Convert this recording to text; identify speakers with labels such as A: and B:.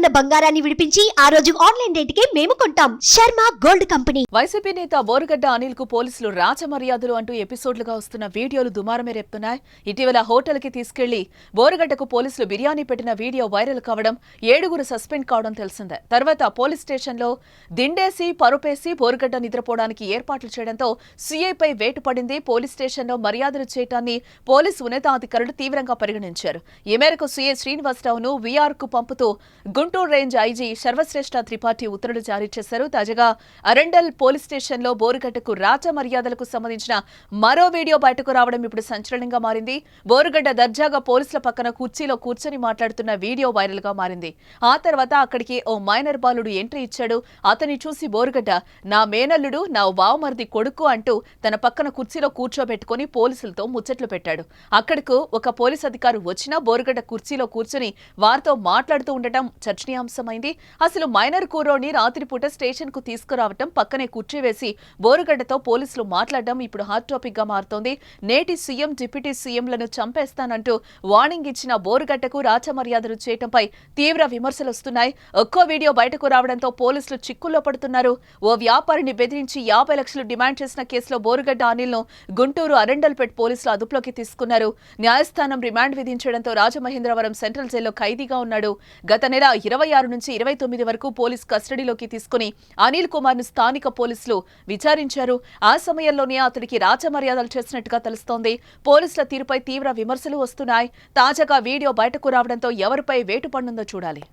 A: ఉన్న బంగారాన్ని విడిపించి ఆ రోజు ఆన్లైన్ రేటుకే మేము కొంటాం. Sharma gold company.
B: వైసీపీ నేత బోరుగడ్డ అనిల్కు పోలీసులు రాచమర్యాదలు అంటూ ఎపిసోడ్లుగా వస్తున్న వీడియోలు దుమారమే రేపుతున్నాయి. ఇటీవల హోటల్కి తీసుకెళ్ళి బోరుగడ్డకు పోలీసులు బిర్యానీ పెట్టిన వీడియో వైరల్ కావడం ఏడుగురు సస్పెండ్ కావడం తెలిసిందే. తర్వాత పోలీస్ స్టేషన్లో దిండేసి పరుపేసి బోరుగడ్డ నిద్రపోవడానికి ఏర్పాట్లు చేయడంతో సీఐపై వేటు పడింది. పోలీస్ స్టేషన్లో మర్యాదలు చేయటాన్ని పోలీసు ఉన్నతాధికారులు తీవ్రంగా పరిగణించారు. ఈ మేరకు సీఐ శ్రీనివాసరావును వీఆర్కు పంపుతూ గుంటూరు రేంజ్ ఐజీ సర్వశ్రేష్ఠ త్రిపాఠి ఉత్తర్వులు జారీ చేశారు. తాజాగా అరండల్ పోలీస్ స్టేషన్లో బోరుగడ్డకు రాచ మర్యాదలకు సంబంధించిన మరో వీడియో బయటకు రావడం ఇప్పుడు సంచలనంగా మారింది. బోరుగడ్డ దర్జాగా పోలీసుల పక్కన కుర్చీలో కూర్చొని మాట్లాడుతున్న వీడియో వైరల్గా మారింది. ఆ తర్వాత అక్కడికి ఓ మైనర్ బాలుడు ఎంట్రీ ఇచ్చాడు. అతన్ని చూసి బోరుగడ్డ నా మేనల్లుడు నా వావమరిది కొడుకు అంటూ తన పక్కన కుర్చీలో కూర్చోబెట్టుకుని పోలీసులతో ముచ్చట్లు పెట్టాడు. అక్కడకు ఒక పోలీస్ అధికారి వచ్చినా బోరుగడ్డ కుర్చీలో కూర్చొని వారితో మాట్లాడుతూ ఉండటం చర్చనీయాంశమైంది అసలు మైనర్ కూరోని రాత్రిపూట స్టేషన్కు తీసుకురావటం పక్కనే కుర్చీవేసి బోరుగడ్డతో పోలీసులు మాట్లాడడం ఇప్పుడు హాట్ టాపిక్గా మారుతోంది. నేటి సీఎం డిప్యూటీ సీఎంలను చంపేస్తానంటూ వార్నింగ్ ఇచ్చిన బోరుగడ్డకు రాచమర్యాదలు చేయటంపై తీవ్ర విమర్శలు వస్తున్నాయి. ఒక్కో వీడియో బయటకు రావడంతో పోలీసులు చిక్కుల్లో పడుతున్నారు. ఓ వ్యాపారిని బెదిరించి యాభై లక్షలు డిమాండ్ చేసిన కేసులో బోరుగడ్డ అనిల్ను గుంటూరు అరండల్పేట్ పోలీసులు అదుపులోకి తీసుకున్నారు. న్యాయస్థానం రిమాండ్ విధించడంతో రాజమహేంద్రవరం సెంట్రల్ జైల్లో ఖైదీగా ఉన్నాడు. గత నెల ఇరవై ఆరు నుంచి ఇరవై తొమ్మిది వరకు పోలీస్ కస్టడీలోకి తీసుకుని అనిల్ కుమార్ను స్థానిక పోలీసులు విచారించారు. ఆ సమయంలోనే అతడికి రాచమర్యాదలు చేసినట్టుగా తెలుస్తోంది. పోలీసుల తీరుపై తీవ్ర విమర్శలు వస్తున్నాయి. తాజాగా వీడియో బయటకు రావడంతో ఎవరిపై వేటు పడుందో చూడాలి.